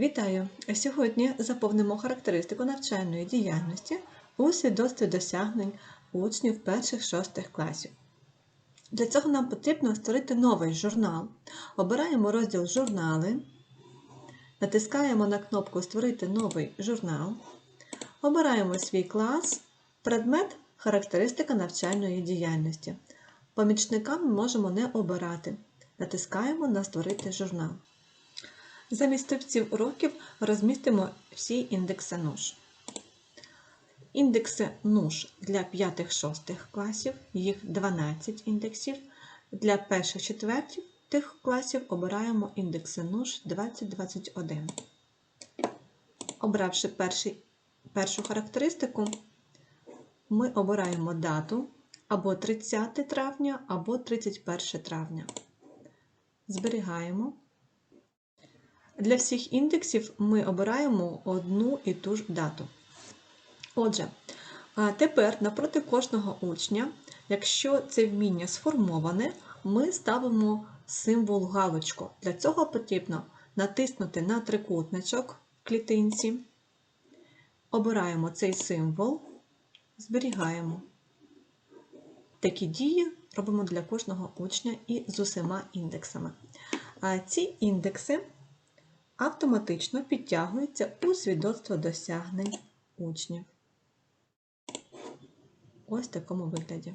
Вітаю! Сьогодні заповнимо характеристику навчальної діяльності у свідоцтві досягнень учнів перших-шостих класів. Для цього нам потрібно створити новий журнал. Обираємо розділ Журнали, натискаємо на кнопку Створити новий журнал, обираємо свій клас, предмет Характеристика навчальної діяльності. Помічника ми можемо не обирати. Натискаємо на Створити журнал. Замість стовпців уроків розмістимо всі індекси НУШ. Індекси НУШ для 5-6 класів, їх 12 індексів. Для 1-4 класів обираємо індекси НУШ 2021. Обравши перший, першу характеристику, ми обираємо дату або 30 травня, або 31 травня. Зберігаємо. Для всіх індексів ми обираємо одну і ту ж дату. Отже, тепер напроти кожного учня, якщо це вміння сформоване, ми ставимо символ галочку. Для цього потрібно натиснути на трикутничок в клітинці, обираємо цей символ, зберігаємо. Такі дії робимо для кожного учня і з усіма індексами. А ці індекси автоматично підтягується у свідоцтво досягнень учнів. Ось в такому вигляді.